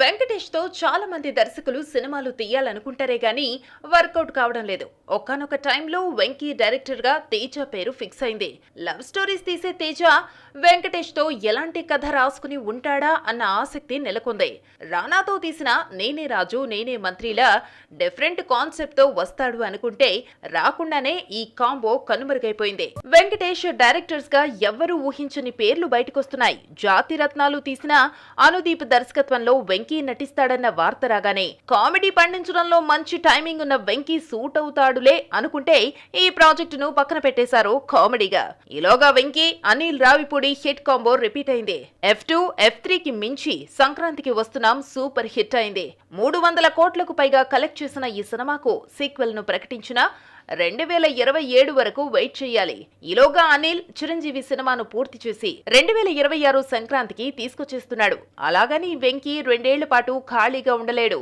వెంకటేష్తో చాలా మంది దర్శకులు సినిమాలు తీయాలనుకుంటారే గానీ వర్కౌట్ కావడం లేదు. ఒకానొక టైంలో వెంకీ డైరెక్టర్గా తేజ పేరు ఫిక్స్ అయింది. లవ్ స్టోరీస్ తీసే తేజ వెంకటేష్తో ఎలాంటి కథ రాసుకుని ఉంటాడా అన్న ఆసక్తి నెలకొంది. రానాతో తీసిన నేనే రాజు నేనే మంత్రిలా డిఫరెంట్ కాన్సెప్ట్తో వస్తాడు అనుకుంటే రాకుండానే ఈ కాంబో కనుమరుగైపోయింది. వెంకటేష్ డైరెక్టర్స్గా ఎవ్వరూ ఊహించని పేర్లు బయటకొస్తున్నాయి. జాతి రత్నాలు తీసిన అనుదీప్ దర్శకత్వంలో వెంకీ నటిస్తాడన్న వార్త రాగానే కామెడీ పండించడంలో మంచి టైమింగ్ ఉన్న వెంకీ సూట్ అవుతాడులే అనుకుంటే ఈ ప్రాజెక్టును పక్కన పెట్టేశారు కామెడీగా. ఈలోగా Venky Anil Ravipudi hit combo repeat అయింది. ఎఫ్ టూ ఎఫ్ త్రీ కి మించి సంక్రాంతికి వస్తున్నాం సూపర్ హిట్ అయింది. మూడు వందల కోట్లకు పైగా కలెక్ట్ చేసిన ఈ సినిమాకు సీక్వెల్ను ప్రకటించిన రెండు వేల ఇరవై ఏడు వరకు వెయిట్ చేయాలి. ఈలోగా అనిల్ చిరంజీవి సినిమాను పూర్తి చేసి రెండు వేల ఇరవై ఆరు సంక్రాంతికి తీసుకొచ్చేస్తున్నాడు. అలాగని వెంకీ రెండేళ్ళ పాటు ఖాళీగా ఉండలేడు.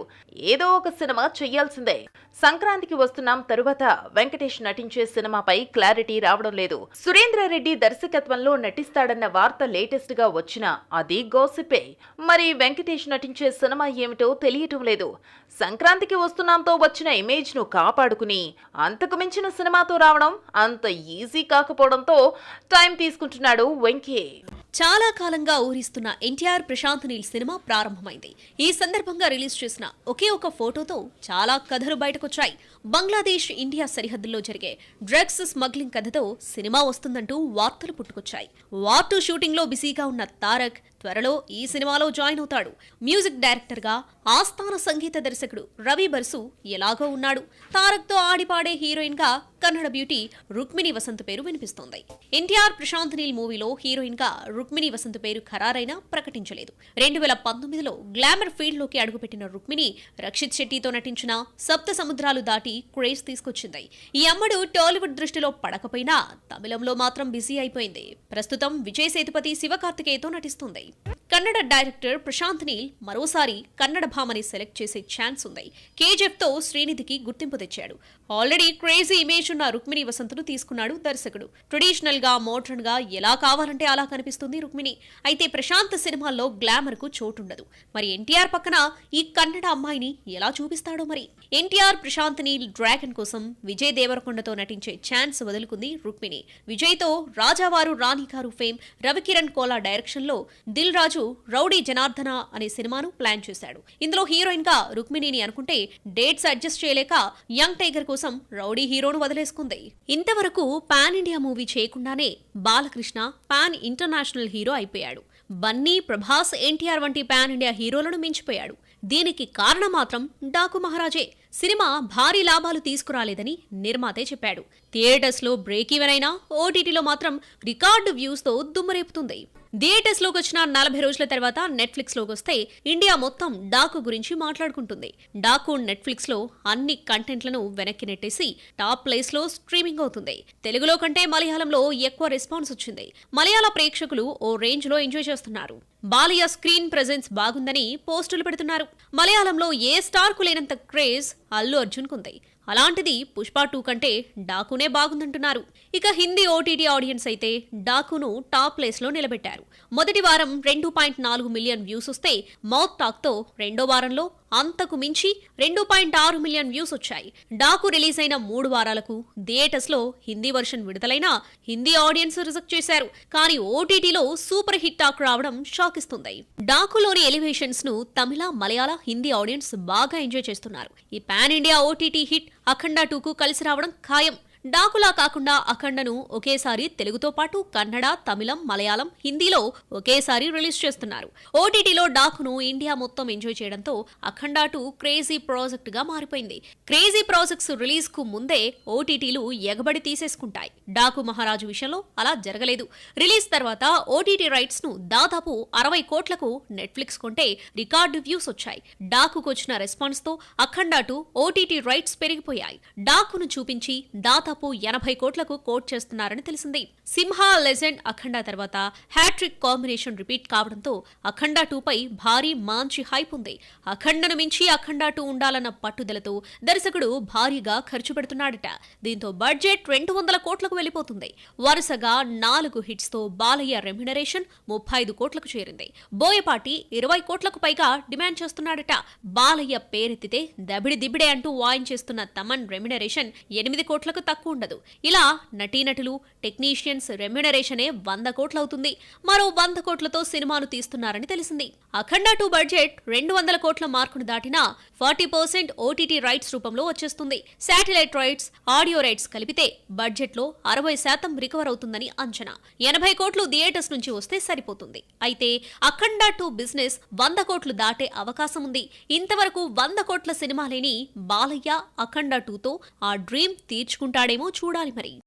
ఏదో ఒక సినిమా చెయ్యాల్సిందే సంక్రాంతికి వస్తున్నాం తరువాత వెంకటేష్ నటించే సినిమాపై క్లారిటీ రావడం లేదు. సురేంద్ర రెడ్డి దర్శకత్వంలో నటిస్తాడన్న వార్త లేటెస్ట్గా వచ్చినా అది గోసిపే. మరి వెంకటేష్ నటించే సినిమా ఏమిటో తెలియటం లేదు. సంక్రాంతికి వస్తున్నాంతో వచ్చిన ఇమేజ్ను కాపాడుకుని అంతకు మించిన సినిమాతో రావడం అంత ఈజీ కాకపోవడంతో టైం తీసుకుంటున్నాడు వెంకీ. చాలా కాలంగా ఊరిస్తున్న ఎన్టీఆర్ ప్రశాంత్ నీల్ సినిమా ప్రారంభమైంది. ఈ సందర్భంగా రిలీజ్ చేసిన ఒకే ఒక ఫోటోతో చాలా కథలు బయటకొచ్చాయి. బంగ్లాదేశ్ ఇండియా సరిహద్దుల్లో జరిగే డ్రగ్స్ స్మగ్లింగ్ కథతో సినిమా వస్తుందంటూ వార్తలు పుట్టుకొచ్చాయి. వార్ టూ షూటింగ్లో బిజీగా ఉన్న తారక్ త్వరలో ఈ సినిమాలో జాయిన్ అవుతాడు. మ్యూజిక్ డైరెక్టర్గా ఆస్థాన సంగీత దర్శకుడు రవి బర్సు ఎలాగో ఉన్నాడు. తారక్తో ఆడిపాడే హీరోయిన్గా కన్నడ బ్యూటీ రుక్మిణి వసంత్ పేరు వినిపిస్తోంది. ఎన్టీఆర్ ప్రశాంత్ నీల్ మూవీలో హీరోయిన్గా రుక్మిణి వసంత్ పేరు ఖరారైనా ప్రకటించలేదు. రెండు వేల పంతొమ్మిదిలో గ్లామర్ ఫీల్డ్లోకి అడుగుపెట్టిన రుక్మిణి రక్షిత్ శెట్టితో నటించిన సప్త సముద్రాలు దాటి క్రేజ్ తీసుకొచ్చింది. ఈ అమ్మడు టాలీవుడ్ దృష్టిలో పడకపోయినా తమిళంలో మాత్రం బిజీ అయిపోయింది. ప్రస్తుతం విజయ్ సేతుపతి శివకార్తికేయతో నటిస్తుంది. కన్నడ డైరెక్టర్ ప్రశాంత్ నీల్ మరోసారి కన్నడ భామని సెలెక్ట్ చేసే ఛాన్స్ ఉంది. కేజీఎఫ్తో శ్రీనిధికి గుర్తింపు తెచ్చాడు. ఆల్రెడీ క్రేజీ ఇమేజ్ ఉన్న రుక్మిణి వసంతను తీసుకున్నాడు దర్శకుడు. ట్రెడిషనల్గా మోడర్న్గా ఎలా కావాలంటే అలా కనిపిస్తుంది రుక్మిణి. అయితే ప్రశాంత్ సినిమాల్లో గ్లామర్కు చోటుండదు. మరి ఎన్టీఆర్ పక్కన ఈ కన్నడ అమ్మాయిని ఎలా చూపిస్తాడో మరి? ఎన్టీఆర్ ప్రశాంత్ నీల్ డ్రాగన్ కోసం విజయ్ దేవరకొండతో నటించే ఛాన్స్ వదులుకుంది రుక్మిణి. విజయ్తో రాజావారు రాణి గారు ఫేమ్ రవికిరణ్ కోలా డైరెక్షన్లో దిల్ రాజు రౌడీ జనార్దన అనే సినిమాను ప్లాన్ చేశాడు. ఇందులో హీరోయిన్గా రుక్మిణిని అనుకుంటే డేట్స్ అడ్జస్ట్ చేయలేక యంగ్ టైగర్ కోసం రౌడీ హీరోను వదిలేసుకుంది. ఇంతవరకు పాన్ ఇండియా మూవీ చేయకుండానే బాలకృష్ణ పాన్ ఇంటర్నేషనల్ హీరో అయిపోయాడు. బన్నీ ప్రభాస్ ఎన్టీఆర్ వంటి పాన్ ఇండియా హీరోలను మించిపోయాడు. దీనికి కారణం మాత్రం డాకు మహారాజే. సినిమా భారీ లాభాలు తీసుకురాలేదని నిర్మాతే చెప్పాడు. థియేటర్స్లో బ్రేక్ ఈవెన్ అయినా ఓటీటీలో మాత్రం రికార్డు వ్యూస్తో దుమ్మరేపుతుంది. థియేటర్స్లోకి వచ్చిన నలభై రోజుల తర్వాత నెట్ఫ్లిక్స్లోకి వస్తే ఇండియా మొత్తం డాకు గురించి మాట్లాడుకుంటుంది. డాకు నెట్ఫ్లిక్స్లో అన్ని కంటెంట్లను వెనక్కి నెట్టేసి టాప్ ప్లేస్లో స్ట్రీమింగ్ అవుతుంది. తెలుగులో కంటే మలయాళంలో ఎక్కువ రెస్పాన్స్ వచ్చింది. మలయాళ ప్రేక్షకులు ఓ రేంజ్లో ఎంజాయ్ చేస్తున్నారు. బాలయ్య స్క్రీన్ ప్రెజెన్స్ బాగుందని పోస్టులు పెడుతున్నారు. మలయాళంలో ఏ స్టార్కు లేనంత క్రేజ్ అల్లు అర్జున్ కుంది అలాంటిది పుష్ప టూ కంటే డాకునే బాగుందంటున్నారు. ఇక హిందీ ఓటీటీ ఆడియన్స్ అయితే డాకును టాప్ ప్లేస్లో నిలబెట్టారు. మొదటి వారం రెండు పాయింట్ నాలుగు మిలియన్ వ్యూస్ వస్తే మౌత్ టాక్తో రెండో వారంలో అంతకు మించి రెండు పాయింట్ ఆరు మిలియన్ వ్యూస్ వచ్చాయి. డాకు రిలీజ్ అయిన మూడు వారాలకు థియేటర్స్లో హిందీ వర్షన్ విడుదలైనా హిందీ ఆడియన్స్ రిజెక్ట్ చేశారు. కానీ ఓటీటీలో సూపర్ హిట్ టాక్ రావడం షాక్ ఇస్తుంది డాకులోని ఎలివేషన్స్ను తమిళ మలయాళ హిందీ ఆడియన్స్ బాగా ఎంజాయ్ చేస్తున్నారు. ఈ pan India OTT hit Akhanda టూకు కలిసి రావడం ఖాయం. డాకులా కాకుండా అఖండను ఒకేసారి తెలుగుతో పాటు కన్నడ తమిళం మలయాళం హిందీలో ఒకేసారి రిలీజ్ చేస్తున్నారు. ఓటీటీలో డాకును ఇండియా మొత్తం ఎంజాయ్ చేయడంతో అఖండ టూ క్రేజీ ప్రాజెక్ట్గా మారిపోయింది. క్రేజీ ప్రాజెక్ట్స్ రిలీజ్కు ముందే ఓటీటీలు ఎగబడి తీసేసుకుంటాయి. డాకు మహారాజు విషయంలో అలా జరగలేదు. రిలీజ్ తర్వాత ఓటీటీ రైట్స్ను దాదాపు అరవై కోట్లకు నెట్ఫ్లిక్స్ కొంటే రికార్డు వ్యూస్ వచ్చాయి. డాకుకు వచ్చిన రెస్పాన్స్తో అఖండ టూ ఓటీటీ రైట్స్ పెరిగిపోయాయి. డాకును చూపించి దాదాపు దాదాపు ఎనభై కోట్లకు కోట్ చేస్తున్నారని తెలిసింది. సింహ లెజెండ్ అఖండ తర్వాత హ్యాట్రిక్ కాంబినేషన్ రిపీట్ కావడంతో అఖండ టూపై భారీ మాంచి హైప్ ఉంది. అఖండను మించి అఖండ టూ ఉండాలన్న పట్టుదలతో దర్శకుడు భారీగా ఖర్చు పెడుతున్నాడట. దీంతో బడ్జెట్ రెండు వందల కోట్లకు వెళ్ళిపోతుంది వరుసగా నాలుగు హిట్స్తో బాలయ్య రెమ్యునరేషన్ ముప్పై ఐదు కోట్లకు చేరింది. బోయపాటి ఇరవై కోట్లకు పైగా డిమాండ్ చేస్తున్నాడట. బాలయ్య పేరెత్తితే దబిడి దిబిడే అంటూ వాయించేస్తున్న తమన్ రెమ్యునరేషన్ ఎనిమిది కోట్లకు తక్కువ ఉండదు. ఇలా నటీనటులు టెక్నీషియన్స్ రెమ్యునరేషనే వంద కోట్లవుతుంది. మరో వంద కోట్లతో సినిమాను తీస్తున్నారని తెలిసింది. అఖండ టూ బడ్జెట్ రెండు వందల కోట్ల మార్కును దాటినా ఫార్టీ పర్సెంట్ ఓటీటీ రైట్స్ రూపంలో వచ్చేస్తుంది. శాటిలైట్ రైట్స్ ఆడియో రైట్స్ కలిపితే బడ్జెట్లో అరవై శాతం రికవర్ అవుతుందని అంచనా. ఎనభై కోట్లు థియేటర్స్ నుంచి వస్తే సరిపోతుంది. అయితే అఖండ టూ బిజినెస్ వంద కోట్లు దాటే అవకాశం ఉంది. ఇంతవరకు వంద కోట్ల సినిమా లేని బాలయ్య అఖండ టూతో ఆ డ్రీమ్ తీర్చుకుంటాడు? తీర్చుకుంటాడేమో చూడాలి మరి.